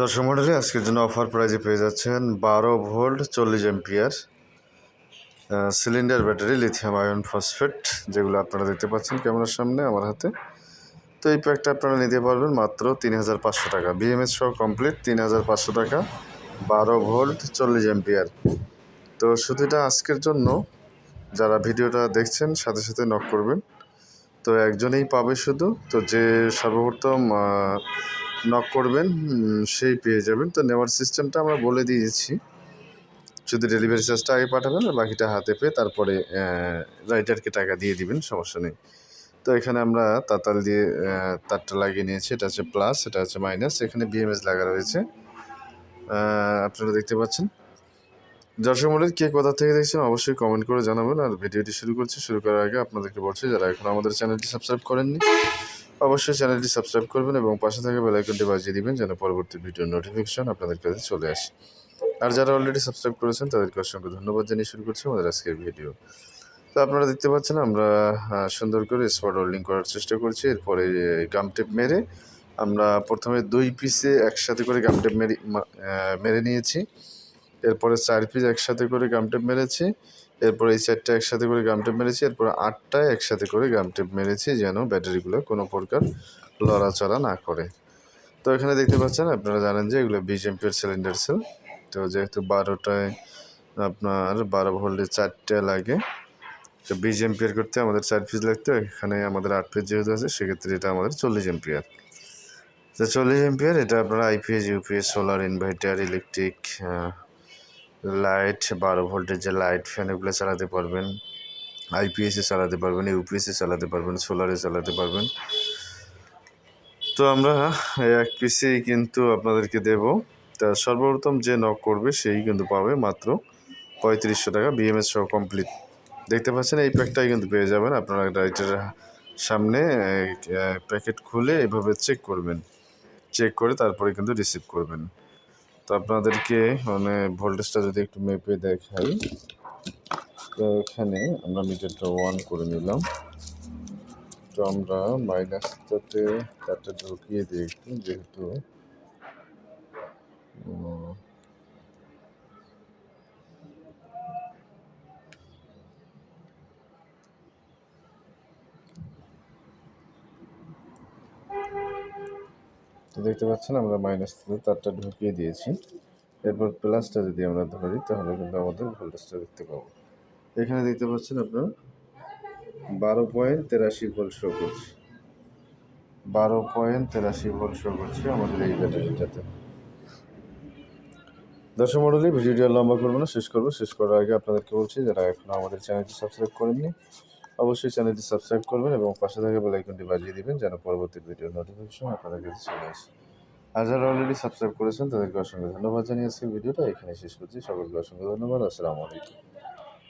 দর্শক মন্ডলী, আজকের জন্য অফার প্রাইজে পেয়ে যাচ্ছেন বারো ভোল্ট চল্লিশ ampere cylinder battery lithium ion phosphate যেগুলো আপনারা দেখতে পাচ্ছেন ক্যামেরার সামনে আমার হাতে। তো এই প্যাকটা আপনারা নিতে পারবেন মাত্র তিন হাজার পাঁচশো টাকা। বিএমএস সহ কমপ্লিট তিন হাজার পাঁচশো টাকা, বারো ভোল্ট চল্লিশ এম্পিয়ার তো শুধু এটা আজকের জন্য, যারা ভিডিওটা দেখছেন সাথে সাথে নক করবেন। তো একজনেই পাবে শুধু। তো যে সর্বপ্রথম নক করবেন সেই পেয়ে যাবেন। তো নেওয়ার সিস্টেমটা আমরা বলে দিয়েছি। যদি ডেলিভারি চার্জটা আগে পাঠাবেন, আর বাকিটা হাতে পেয়ে তারপরে রাইটারকে টাকা দিয়ে দিবেন, সমস্যা নেই। তো এখানে আমরা তাতাল দিয়ে তারটা লাগিয়ে নিয়েছি। এটা হচ্ছে প্লাস এটা হচ্ছে মাইনাস এখানে বিএমএস লাগা রয়েছে। আপনারা দেখতে পাচ্ছেন। দর্শক মন্ডলী কে কোথা থেকে দেখছেন, অবশ্যই কমেন্ট করে জানাবেন। আর ভিডিওটি শুরু করছি, শুরু করার আগে আপনাদেরকে বলছি, যারা এখন আমাদের চ্যানেলটি সাবস্ক্রাইব করেননি অবশ্যই চ্যানেলটি সাবস্ক্রাইব করবেন এবং পাশে থাকা বেল আইকনটি বাজিয়ে দিবেন যেন পরবর্তী ভিডিওর নোটিফিকেশন আপনাদের কাছে চলে আসে। আর যারা অলরেডি সাবস্ক্রাইব করেছেন, তাদেরকে অসংখ্য ধন্যবাদ জানিয়ে শুরু করছি আমাদের আজকের ভিডিও তো আপনারা দেখতে পাচ্ছেন, আমরা সুন্দর করে স্পট হোল্ডিং করার চেষ্টা করছি। এরপরে গামটেপ মেরে আমরা প্রথমে দুই পিসে একসাথে করে গামটেপ মেরে মেরে নিয়েছি। এরপরে চার পিস একসাথে করে গামটেপ মেরেছি। এরপরে এই চারটা একসাথে করে গাম টেপ মেরেছি, এরপর আটটা একসাথে করে গাম টেপ মেরেছি যেন ব্যাটারিগুলো কোনো প্রকার লড়াচড়া না করে। তো এখানে দেখতে পাচ্ছেন, আপনারা জানেন যে এগুলো বিশ এমপিয়ার সিলিন্ডার সেল তো যেহেতু বারোটায় আপনার বারো ভোল্টের চারটে লাগে, তো বিশ এমপিয়ার করতে আমাদের চার পিস লাগতো, এখানে আমাদের আট পিস যেহেতু আছে, সেক্ষেত্রে এটা আমাদের চল্লিশ এমপিয়ার। তো চল্লিশ এমপিয়ার, এটা আপনারা IPS UPS solar inverter electric light, বারো ভোল্টের যে লাইট ফ্যান, এগুলো চালাতে পারবেন। আইপিএসে চালাতে পারবেন ইউপিএসে চালাতে পারবেন, সোলারে চালাতে পারবেন। তো আমরা এক পিসেই কিন্তু আপনাদেরকে দেব। তা সর্বপ্রথম যে নক করবে, সেই কিন্তু পাবে মাত্র পঁয়ত্রিশশো টাকা বিএমএস সহ কমপ্লিট দেখতে পাচ্ছেন, এই প্যাকটাই কিন্তু পেয়ে যাবেন। আপনারা রাইটের সামনে প্যাকেট খুলে এভাবে চেক করবেন। চেক করে তারপরে কিন্তু রিসিভ করবেন। তো আপনাদেরকে মানে ভোল্টেজটা যদি একটু মেপে দেখাই, তো এখানে আমরা মিটারটা ওয়ান করে নিলাম। তো আমরা মাইনাসটাতে তারটা ঢুকিয়ে দিই একটু যেহেতু তো দেখতে পাচ্ছেন আমরা মাইনাসটাতে তারটা ঢুকিয়ে দিয়েছি। এরপর প্লাসটা যদি আমরা ধরি, তাহলে কিন্তু আমাদের ভোল্টেজটা দেখতে পাবো। এখানে দেখতে পাচ্ছেন আপনার, বারো পয়েন্ট তেরাশি ভোল্ট শো করছে। বারো পয়েন্ট তেরাশি ভোল্ট শো করছে আমাদের এই ব্যাটারিটাতে। দর্শক মডেলে ভিডিওটি লম্বা করব না, শেষ করব। শেষ করার আগে আপনাদেরকে বলছি, যারা এখনও আমাদের চ্যানেলটি সাবস্ক্রাইব করেননি অবশ্যই চ্যানেলটি সাবস্ক্রাইব করবেন এবং পাশে থাকা বেল আইকনটি বাজিয়ে দিবেন যেন পরবর্তী ভিডিওর নোটিফিকেশন আপনাদের কাছে চলে আসে। আর যারা অলরেডি সাবস্ক্রাইব করেছেন, তাদেরকে অসংখ্য ধন্যবাদ জানিয়ে আজকের ভিডিওটা এখানে শেষ করছি। সকলকে অসংখ্য ধন্যবাদ। আসসালামু আলাইকুম।